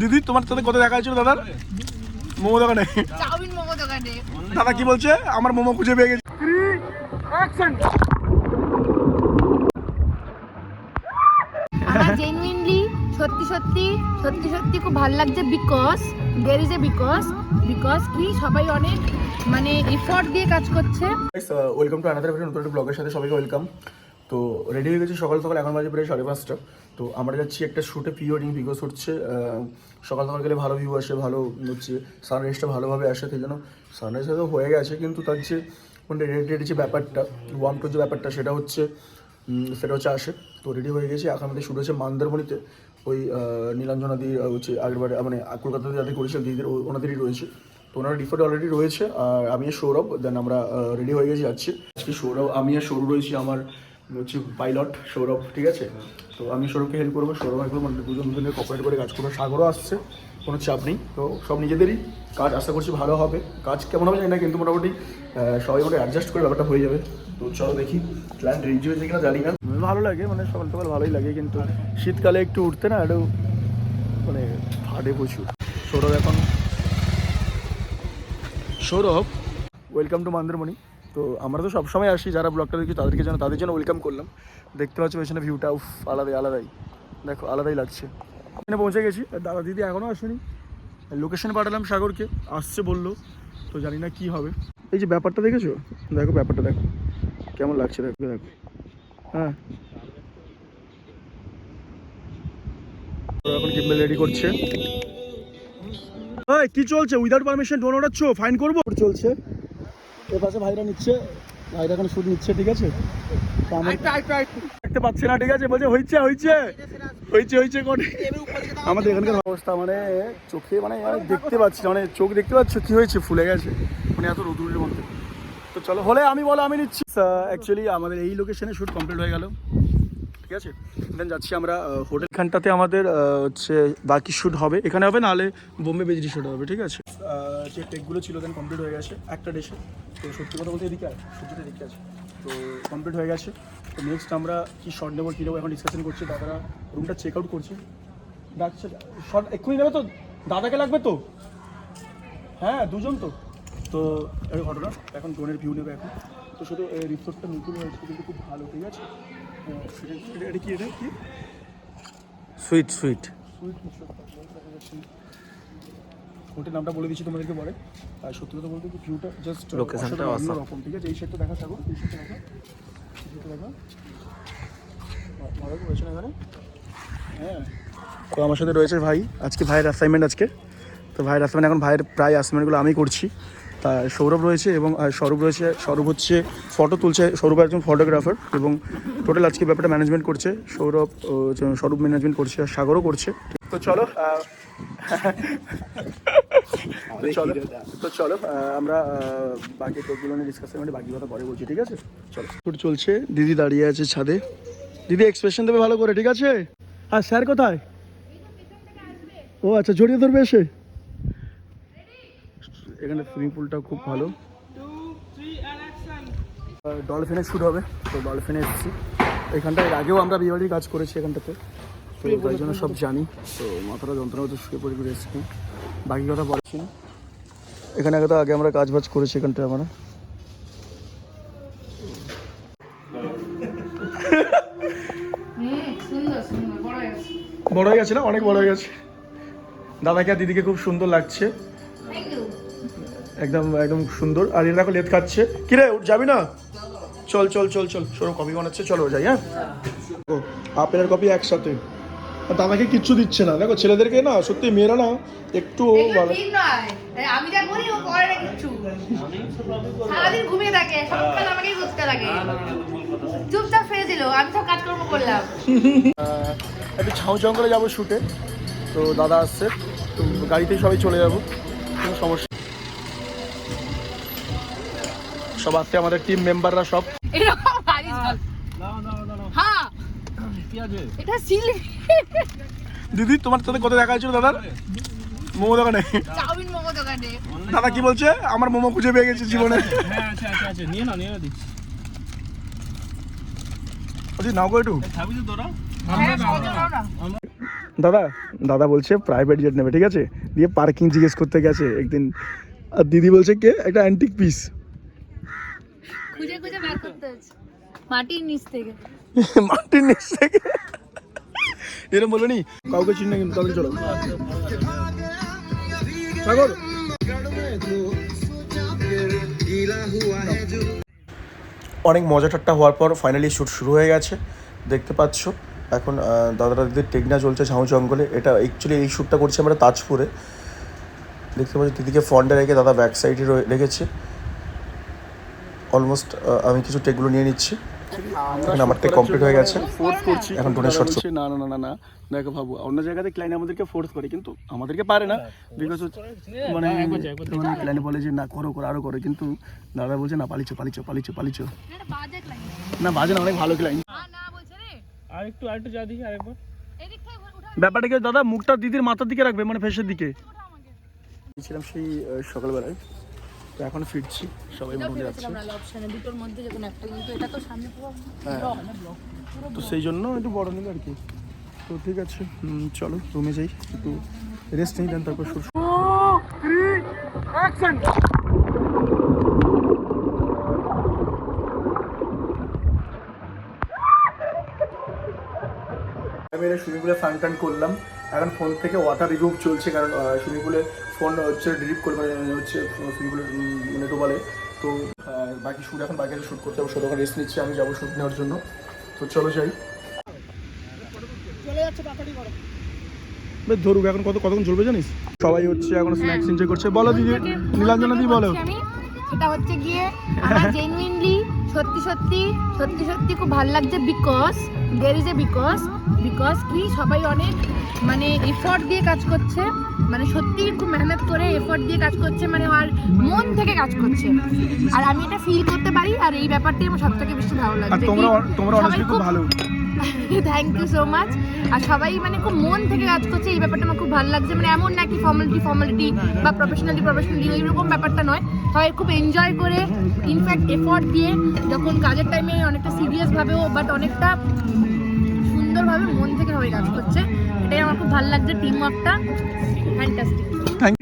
দিদি তোমার সাথে কোথায় দেখা হয়েছিল দাদার? মোমো দোকানে? মোমো দাদা কি বলছে? আমার মোমো খুঁজে পেয়ে গেছে। জেনুইনলি সত্যি সত্যি সত্যি সত্যি খুব ভালো লাগছে because there is a because because কি সবাই অনেক মানে এফোর্ট দিয়ে কাজ করছে। ওয়েলকাম টু আনাদার ভিডিও নতুন একটা ব্লগের সাথে সবাইকে ওয়েলকাম তো রেডি হয়ে গেছি সকাল সকাল, এখন বাজে প্রায় সাড়ে পাঁচটা। তো আমরা যাচ্ছি একটা শ্যুটে প্রি ওয়েডিং বিকজ হচ্ছে সকাল সকাল গেলে ভালো ভিউ আসে, ভালো হচ্ছে সানরাইজটা ভালোভাবে আসে, সেই জন্য সানরাইজ হয়তো হয়ে গেছে, কিন্তু তার যে মানে রেডি রেডি যে ব্যাপারটা ওয়ার্ম টু যে ব্যাপারটা, সেটা হচ্ছে সেটা হচ্ছে আসে। তো রেডি হয়ে গেছি, এখন আমাদের শুরু হচ্ছে মান্দারমণিতে, ওই নীলাঞ্জনা দি হচ্ছে আগেরবারে মানে কলকাতাতে যাদের করেছিল দিদিদের ওনাদেরই রয়েছে। তো ওনারা ডিফারে অলরেডি রয়েছে, আর আমি সৌরভ দেন আমরা রেডি হয়ে গেছি, যাচ্ছি। আজকে সৌরভ, আমি আর সৌরভ রয়েছি, আমার হচ্ছে পাইলট সৌরভ, ঠিক আছে? তো আমি সৌরভকে হেল্প করব, সৌরভ একদম মানে দুজন দুজনের কপারেট করে কাজ করব। সাগরও আসছে, কোনো চাপ নেই। তো সব নিজেদেরই কাজ, আশা করছি ভালো হবে। কাজ কেমন হবে জানি না কিন্তু মোটামুটি সবাই মোটামুটি অ্যাডজাস্ট করে ব্যাপারটা হয়ে যাবে। তো চলো দেখি প্ল্যান রেডি হয়েছে কিনা জানি না। ভালো লাগে মানে সকাল সকাল ভালোই লাগে, কিন্তু শীতকালে একটু উঠতে না, একটু মানে ফাটে প্রচুর। সৌরভ এখন সৌরভ ওয়েলকাম টু মন্দিরমণি তো আমরা তো সবসময় আসি, যারা ব্লগটা দেখি তাদেরকে যেন, তাদের জন্য ওয়েলকাম করলাম। দেখতে পাচ্ছ পেছনে ভিউটা উফ, আলাদাই আলাদাই। দেখো, আলাদাই লাগছে। এখানে পৌঁছে গেছি দাদা দিদি এখনও আসেনি। লোকেশন পাঠালাম সাগরকে, আসছে বলল, তো জানি না কি হবে। এই যে ব্যাপারটা দেখেছ? দেখো ব্যাপারটা, দেখো। কেমন লাগছে, দেখো দেখো। হ্যাঁ। এখন রেডি করছে। কি চলছে? উইদাউট পারমিশন ডোন ওঠাচ্ছ ফাইন করব? চলছে। এ পাশে ভাইরা নিচ্ছে ভাইরা এখন শুধু নিচ্ছে ঠিক আছে? দেখতে পাচ্ছি না ঠিক আছে? বলছে হয়েছে হয়েছে হয়েছে হয়েছে কোনে? আমাদের এখানকার অবস্থা মানে চোখে মানে আমি দেখতে পাচ্ছি মানে চোখ দেখতে পাচ্ছ কি হয়েছে ফুলে গেছে। মানে এত রোদুরের মধ্যে। তো চলো হলে আমি বলো আমি নিচ্ছি। অ্যাকচুয়ালি আমাদের এই লোকেশনে শ্যুট কমপ্লিট হয়ে গেল। ঠিক আছে? দেন যাচ্ছি আমরা হোটেল খানটাতে আমাদের হচ্ছে বাকি শ্যুট হবে। এখানে হবে নাহলে বোম্বে বেজরি শ্যুট হবে ঠিক আছে? যে টেকগুলো ছিল দেন কমপ্লিট হয়ে গেছে একটা ডেসে তো সত্যি কথা বলতে এদিকে সত্যিটা এদিকে আছে। তো কমপ্লিট হয়ে গেছে। তো নেক্সট আমরা কি শর্ট নেব কী নেব এখন ডিসকাশন করছি। দাদারা রুমটা চেক আউট করছে। ডাকছে শর্ট এক্ষুনি নেবে তো? দাদাকে লাগবে তো? হ্যাঁ দুজন তো। তো একটা ঘটনা এখন ড্রোনের ভিউ নেবে এখন। তো শুধু রিসোর্টটা নতুন হয়েছে কিন্তু খুব ভালো ঠিক আছে? এটা কি এটা কি? সুইট সুইট সুইট রিসোর্ট দেখা যাচ্ছে না। হোটেল নামটা বলে দিচ্ছি তোমাদেরকে পরে। আর সত্যি কথা বলতে ভিউটা জাস্ট Location-টা রকম ঠিক আছে? এই সেটটা দেখা থাকো এই সেটটা দেখা। এই সেটটা দেখা। রয়েছে এখানে? হ্যাঁ। তো আমার সাথে রয়েছে ভাই। আজকে ভাইয়ের অ্যাসাইনমেন্ট আজকে। তো ভাইয়ের অ্যাসাইনমেন্ট এখন ভাইয়ের প্রায় অ্যাসাইনমেন্টগুলো আমি করছি। তা সৌরভ রয়েছে এবং স্বরূপ রয়েছে স্বরূপ হচ্ছে ফটো তুলছে সৌরভ একজন ফটোগ্রাফার এবং টোটাল আজকে ব্যাপারটা ম্যানেজমেন্ট করছে। সৌরভ স্বরূপ ম্যানেজমেন্ট করছে আর সাগরও করছে। তো চলো তো চলো। তো চলো আমরা বাকি টোপগুলো নিয়ে ডিসকাস করে বাকি কথা পরে বলছি ঠিক আছে? চলো। শুট চলছে দিদি দাঁড়িয়ে আছে ছাদে। দিদি এক্সপ্রেশন দেবে ভালো করে ঠিক আছে? আর স্যার কোথায়? ও আচ্ছা জড়িয়ে ধরবে এসে। এখানে সুইমিং পুলটা খুব ভালো। ডলফিনের শ্যুট হবে তো ডলফিনে এসেছি। এখানটা এর আগেও আমরা বিয়েবাড়ির কাজ করেছি এখানটাতে তো তাই জন্য সব জানি। তো মাথাটা যন্ত্রণা হচ্ছে শুয়ে পড়ে ঘুরে এসেছি। বাকি কথা বলছি না। এখানে তো আগে আমরা কাজ বাজ করেছি এখানটা আমরা। বড় হয়ে গেছে। না? অনেক বড় হয়ে গেছে। দাদাকে আর দিদিকে খুব সুন্দর লাগছে। একদম একদম সুন্দর। আর এরা দেখো লেট খাচ্ছে। কিরে উঠ যাবি না? চল চল চল চল। সরো কপি বানাচ্ছে চলো যাই হ্যাঁ? ও আপেলার কপি একসাথে। দাদাকে কিচ্ছু দিচ্ছে না। দেখো ছেলেদেরকে না সত্যি মেয়েরা না একটু ভালো। আমি যা করি ও করে না কিচ্ছু। সারাদিন ঘুমিয়ে থাকে সব আমাকেই করতে লাগে। চুপচাপ ফেলে দিল আমি সব কাজকর্ম করলাম। একটু ছাউ জঙ্গলে যাব শুটে। তো দাদা আসছে তো গাড়িতেই সবাই চলে যাব। কোনো সমস্যা সব আসছে আমাদের টিম মেম্বাররা সব। এরকম এটা সিলি। দিদি তোমার সাথে কোথায় দেখা হয়েছিল দাদার? মোমো দোকানে। চাউমিন মোমো দোকানে। দাদা কি বলছে? আমার মোমো খুঁজে পেয়ে গেছে জীবনে। হ্যাঁ আছে আছে আছে নিয়ে নাও নিয়ে নাও দিচ্ছি। নাও গো একটু। খাবি তো তোরা। খাওয়া দাওয়া না। দাদা দাদা বলছে প্রাইভেট জেট নেবে ঠিক আছে? দিয়ে পার্কিং জিজ্ঞেস করতে গেছে একদিন। আর দিদি বলছে কে? একটা অ্যান্টিক পিস খুঁজে খুঁজে বার করতে হচ্ছে। মাটির নিচ থেকে। মাটির নিচ থেকে। বলো নি? কাউকে না কিন্তু চলো। সাগর। অনেক মজা ঠাট্টা হওয়ার পর ফাইনালি শ্যুট শুরু হয়ে গেছে। দেখতে পাচ্ছ, এখন দাদা দাদিদের টেকনা চলছে ঝাউ জঙ্গলে। এটা অ্যাকচুয়ালি এই শ্যুটটা করছি আমরা তাজপুরে। দেখতে পাচ্ছি, দিদিকে ফ্রন্টে রেখে দাদা ব্যাক সাইডে রেখেছে। অলমোস্ট আমি কিছু টেকগুলো নিয়ে নিচ্ছি। আমার কমপ্লিট হয়ে গেছে। ফোর্স করছি। এখন শট বলছে, না না না না না। দেখো ভাবু অন্য জায়গাতে ক্লাইন্ট আমাদেরকে ফোর্স করে কিন্তু আমাদেরকে পারে না। বিকজ মানে মানে ক্লাইন্ট বলে যে না করো করো আরও করো। কিন্তু দাদা বলছে না পালিছো পালিছো পালিছো পালিছো না বাজে না অনেক ভালো ক্লাইন্ট না না বলছে রে। আর একটু আর একটু যা দেখি আরেকবার ব্যাপারটা কি দাদা মুখটা দিদির মাথার দিকে রাখবে মানে ফেসের দিকে? ছিলাম সেই সকালবেলায়। এখন ফিরছি সবাই যাচ্ছে দুটোর মধ্যে একটা কিন্তু এটা তো সামনে পুরো হ্যাঁ। তো সেই জন্য একটু বড় নিল আর কি। তো ঠিক আছে চলো রুমে যাই একটু রেস্ট নিই দেন তারপর শুরু আমি এটা সুইমিং পুলে ফান টান করলাম। এখন ফোন থেকে ওয়াটার রিমুভ চলছে কারণ সুইমিং পুলে ফোন হচ্ছে ডিলিট করে মানে হচ্ছে সুইমিং পুলে মানে ডোবালে। তো বাকি শ্যুট এখন বাকি শ্যুট করতে হবে সেটা রেস্ট নিচ্ছি আমি যাব শ্যুট নেওয়ার জন্য। তো চলো যাই। বেশ ধরুক এখন কত কতক্ষণ চলবে জানিস? সবাই হচ্ছে এখন স্ন্যাক্স এনজয় করছে। বলো দিদি নীলাঞ্জনা দি বলো। আমি সেটা হচ্ছে গিয়ে আমার জেনুইনলি সত্যি সত্যি সত্যি সত্যি খুব ভালো লাগছে because there is a because because কি সবাই অনেক মানে এফোর্ট দিয়ে কাজ করছে মানে সত্যি খুব মেহনত করে এফোর্ট দিয়ে কাজ করছে মানে আর মন থেকে কাজ করছে। আর আমি এটা ফিল করতে পারি আর এই ব্যাপারটাই আমার সবথেকে বেশি ভালো লাগে লাগছে তোমরা তোমরা খুব ভালো। থ্যাংক ইউ সো মাচ আর সবাই মানে খুব মন থেকে কাজ করছে এই ব্যাপারটা আমার খুব ভালো লাগছে। মানে এমন নাকি ফর্মালিটি ফর্মালিটি বা প্রফেশনালি প্রফেশনালি ওই রকম ব্যাপারটা নয়। সবাই খুব এনজয় করে ইনফ্যাক্ট এফোর্ট দিয়ে যখন কাজের টাইমে অনেকটা সিরিয়াস ভাবেও বাট অনেকটা সুন্দরভাবে মন থেকে সবাই কাজ করছে। এটাই আমার খুব ভালো লাগছে টিম ওয়ার্কটা ফ্যান্টাস্টিক থ্যাংক